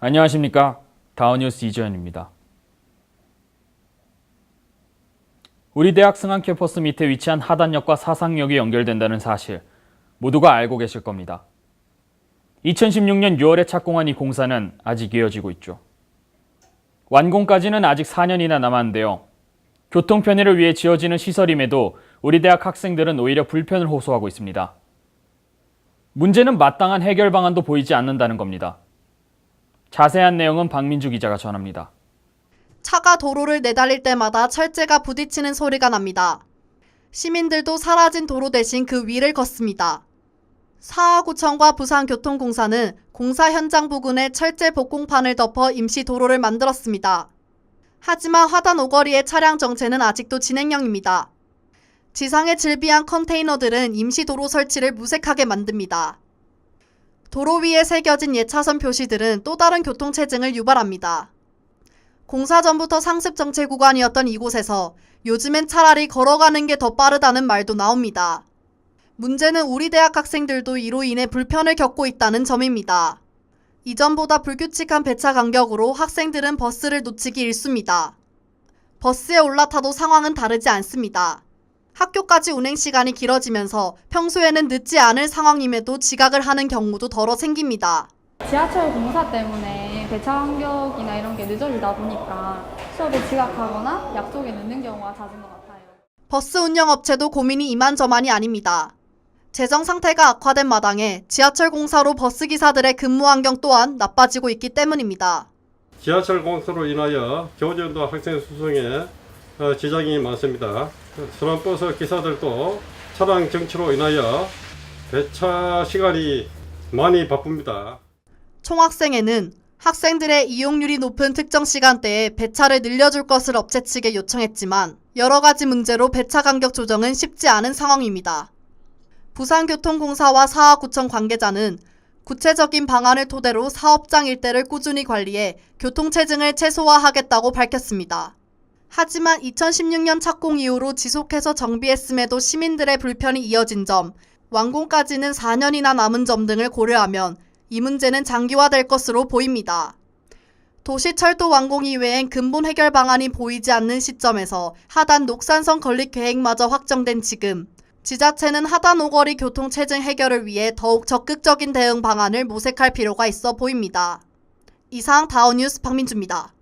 안녕하십니까. 다우뉴스 이재현입니다. 우리 대학 승한 캠퍼스 밑에 위치한 하단역과 사상역이 연결된다는 사실 모두가 알고 계실 겁니다. 2016년 6월에 착공한 이 공사는 아직 이어지고 있죠. 완공까지는 아직 4년이나 남았는데요. 교통 편의를 위해 지어지는 시설임에도 우리 대학 학생들은 오히려 불편을 호소하고 있습니다. 문제는 마땅한 해결 방안도 보이지 않는다는 겁니다. 자세한 내용은 박민주 기자가 전합니다. 차가 도로를 내달릴 때마다 철제가 부딪히는 소리가 납니다. 시민들도 사라진 도로 대신 그 위를 걷습니다. 사하구청과 부산교통공사는 공사 현장 부근에 철제 복공판을 덮어 임시 도로를 만들었습니다. 하지만 화단 오거리의 차량 정체는 아직도 진행형입니다. 지상에 질비한 컨테이너들은 임시 도로 설치를 무색하게 만듭니다. 도로 위에 새겨진 예차선 표시들은 또 다른 교통체증을 유발합니다. 공사 전부터 상습 정체 구간이었던 이곳에서 요즘엔 차라리 걸어가는 게 더 빠르다는 말도 나옵니다. 문제는 우리 대학 학생들도 이로 인해 불편을 겪고 있다는 점입니다. 이전보다 불규칙한 배차 간격으로 학생들은 버스를 놓치기 일쑤입니다. 버스에 올라타도 상황은 다르지 않습니다. 학교까지 운행 시간이 길어지면서 평소에는 늦지 않을 상황임에도 지각을 하는 경우도 덜어 생깁니다. 지하철 공사 때문에 배차 간격이나 이런 게 늦어지다 보니까 수업에 지각하거나 약속에 늦는 경우가 잦은 것 같아요. 버스 운영업체도 고민이 이만저만이 아닙니다. 재정 상태가 악화된 마당에 지하철 공사로 버스 기사들의 근무 환경 또한 나빠지고 있기 때문입니다. 지하철 공사로 인하여 교정도 학생 수송에 어, 지장이 많습니다. 순환버스 기사들도 차량 정체로 인하여 배차 시간이 많이 바쁩니다. 총학생회는 학생들의 이용률이 높은 특정 시간대에 배차를 늘려줄 것을 업체 측에 요청했지만 여러 가지 문제로 배차 간격 조정은 쉽지 않은 상황입니다. 부산교통공사와 사하구청 관계자는 구체적인 방안을 토대로 사업장 일대를 꾸준히 관리해 교통체증을 최소화하겠다고 밝혔습니다. 하지만 2016년 착공 이후로 지속해서 정비했음에도 시민들의 불편이 이어진 점, 완공까지는 4년이나 남은 점 등을 고려하면 이 문제는 장기화될 것으로 보입니다. 도시철도 완공 이외엔 근본 해결 방안이 보이지 않는 시점에서 하단 녹산선 건립 계획마저 확정된 지금 지자체는 하단 오거리 교통 체증 해결을 위해 더욱 적극적인 대응 방안을 모색할 필요가 있어 보입니다. 이상 다우뉴스 박민주입니다.